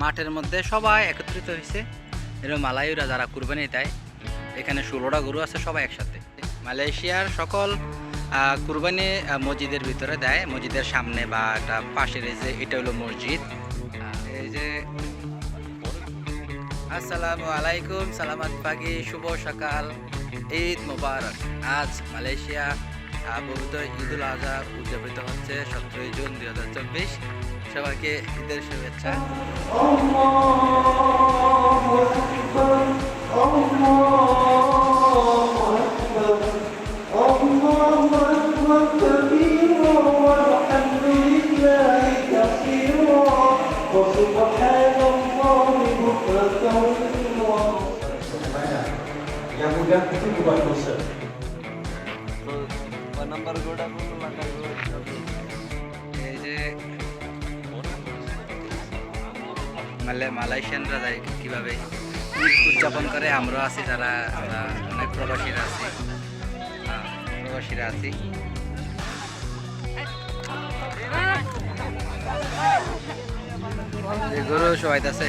মাঠের মধ্যে সবাই একত্রিত হয়েছে এরকম মালায়ুরা যারা কুরবানি দেয়, এখানে ষোলোটা গরু আছে সবাই একসাথে। মালয়েশিয়ার সকল কুরবানি মসজিদের ভিতরে দেয়। মসজিদের সামনে বা একটা পাশের এই যে, এটা হলো মসজিদ। এই যে, আসসালামু আলাইকুম, সালামাত পাগি শুভ সকাল, ঈদ মোবারক। আজ মালয়েশিয়া পবিত্র ঈদুল আজহা উদযাপিত হচ্ছে সতেরোই জুন দুই হাজার চব্বিশ। সবাইকে ঈদের শুভেচ্ছা। yang mudah itu dibuat dosa এই যে মালে মালয়েশিয়ানরা যায় কীভাবে উদযাপন করে? আমরা আছি যারা আমরা অনেক প্রবাসীরা আছি। হ্যাঁ, প্রবাসীরা আছি। গরু সবাই আছে।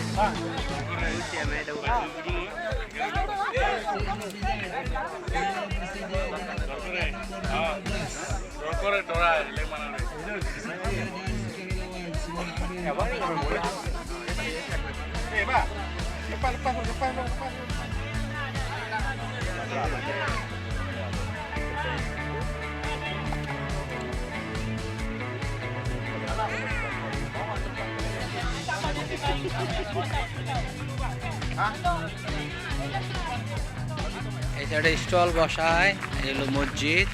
এই সাইডে স্টল বসায় এই হলো মসজিদ।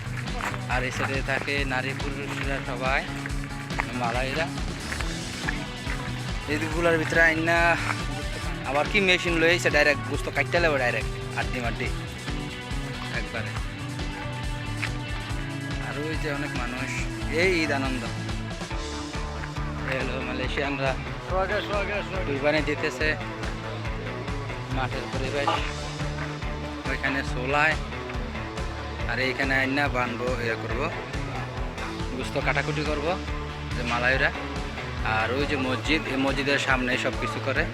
আর এই থাকে নারী পুরুষরা সবাই, মালাইরা। এইগুলোর ভিতরে আইনা, আবার কি মেশিন লইছে ডাইরেক্ট বুঝতো কাটতে লাগবে ডাইরেক্ট আড্ডি মাড্ডি। একবারে। আর ওই যে অনেক মানুষ, এই ঈদ আনন্দ। এই হলো মালয়েশিয়ানরা। কুরবানি দিতেছে। মাঠের পরিবেশ। ওইখানে সোলায় আর এইখানে আইনা বানবো ইয়ে করব। গুস্ত কাটাকুটি করব, যে মালাইরা। আর ওই যে মসজিদ, এই মসজিদের সামনে সব কিছু করে।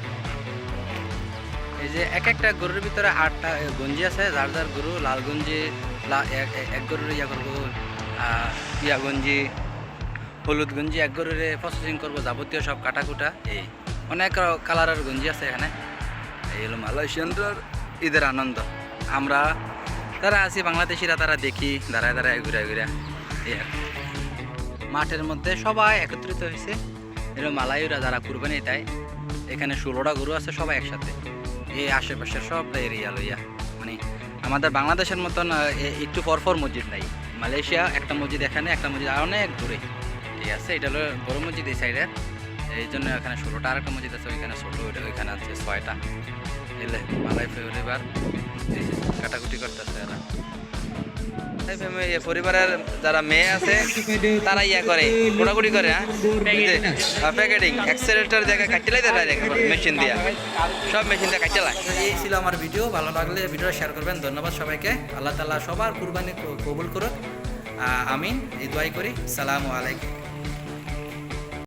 এই যে এক একটা গরুর ভিতরে আটটা গঞ্জি আছে, যার যার গরু, লাল গঞ্জি এক- গরুর ইয়া করব ইয়া গঞ্জি, হলুদ গঞ্জি, এক গরুরে প্রসেসিং করব, যাবতীয় সব কাটাকুটা, এই। অনেক কালারের গঞ্জি আছে এখানে। এই হলো মালয়েশিয়ানদের ঈদের আনন্দ। আমরা তারা আছি, বাংলাদেশিরা তারা দেখি, দাঁড়ায় দাঁড়ায়, ঘুরে ঘুরে। মাঠের মধ্যে সবাই একত্রিত হয়েছে। এরকম মালায়ুরা যারা কুরবানি দেয়, এখানে ষোলোটা গরু আছে সবাই একসাথে। এই আশেপাশের সব এরিয়া লইয়া। মানে আমাদের বাংলাদেশের মতন একটু পরপর মসজিদ নাই। মালয়েশিয়া একটা মসজিদ এখানে, একটা মসজিদ অনেক দূরে। ঠিক আছে, এটা হলো বড় মসজিদ এই সাইডের এই জন্য এখানে ষোলোটা আর একটা মসজিদ আছে, ওইখানে ছোটো ওইটা ওইখানে আছে ছয়টা। এলে মালাই পরিবার কাটাকুটি করতেছে এরা। পরিবারের যারা মেয়ে আছে তারা ইয়া করে কোটাকুটি করে হ্যাঁ? প্যাকেটিং অ্যাক্সেলেটার জায়গায় কাটতে লাগে মেশিন দিয়া। সব মেশিন দিয়ে কাটতে লাগে। এই ছিল আমার ভিডিও ভালো লাগলে ভিডিওটা শেয়ার করবেন। ধন্যবাদ সবাইকে। আল্লাহ তাআলা সবার কুরবানি কবুল করুক। আমিন। এই দোয়াই করি। সালামু আলাইকুম।